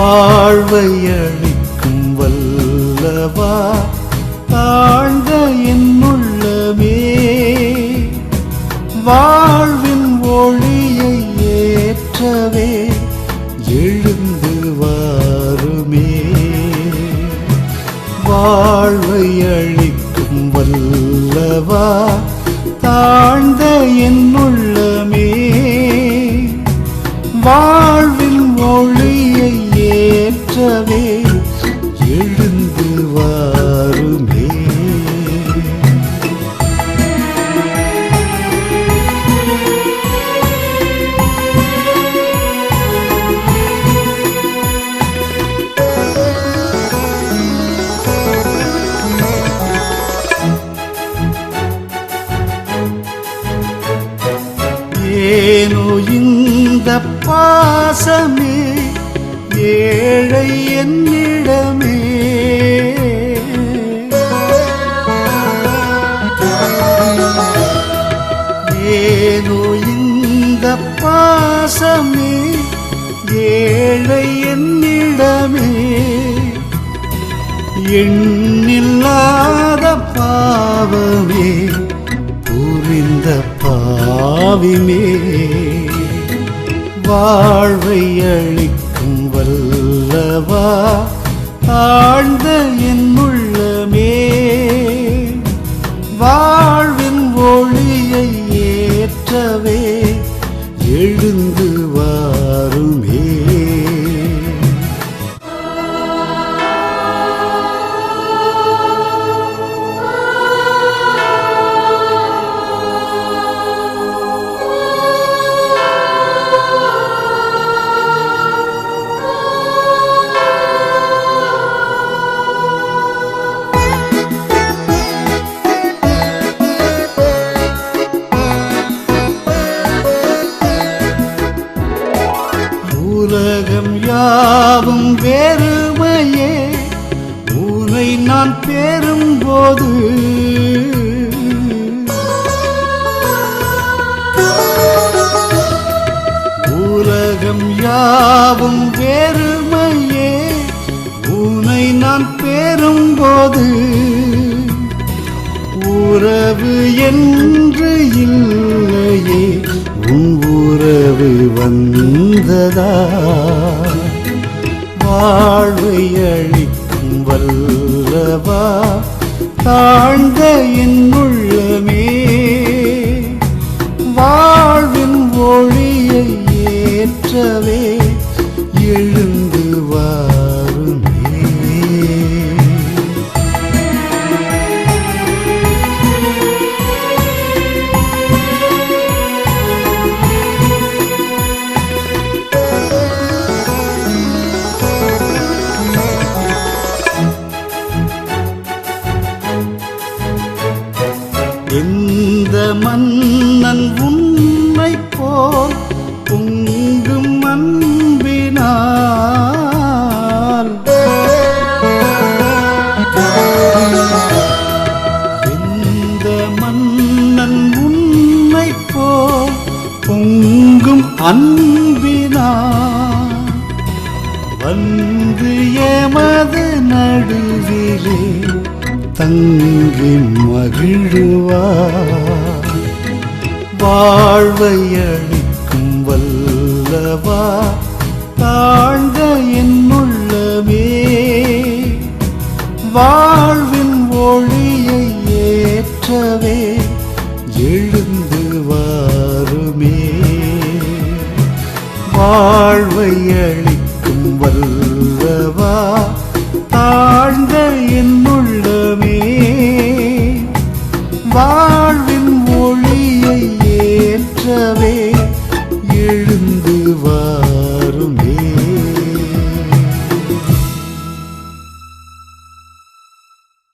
வாழ்வை அளிக்கும் வல்லவா? தாழ்ந்த என்னுள்ளமே வாழ்வின் ஒளியை ஏற்றவே எழுந்து வாருமே. வாழ்வை அளிக்கும் வல்லவா? தாழ்ந்த என்னுள்ள இருந்து வாருமே. ஏனோ இந்த பாசமே ஏழை என்னிடமே. இந்த பாசமே ஏழை என்னிடமே. எண்ணில்லாத பாவமே புரிந்த பாவிமே. வாழ்வை அளிக்கும் வல்லவா ஆழ்ந்த என் உள்ளமே. வாழ்வின் ஒளியை ஏற்றவே மாறும் வேறுமையே உனை நான் பெறும்போது உலகம் யாவும் வேறுமையே உனை நான் பெறும்போது உறவு என்று இல்லையே. உன் உறவு வந்ததா? வாழ்வை அளிக்கும் வல்லவா தாழ்ந்த என் உள்ளமே எந்த மன்னன் உன்னை போல் பொங்கும் அன்பினால்? எந்த மன்னன் உன்னை போல் பொங்கும் அன்பினால்? வந்து எமது நடுவிலே தங்கி மகிழுவார் வாழ்வை அளிக்கும் வல்லவா. தாழ்ந்த என் வாழ்வின் ஒளியை ஏற்றவே எழுந்து வாருமே. வாழ்வை அளிக்கும் வல்லவா. எழுந்து வா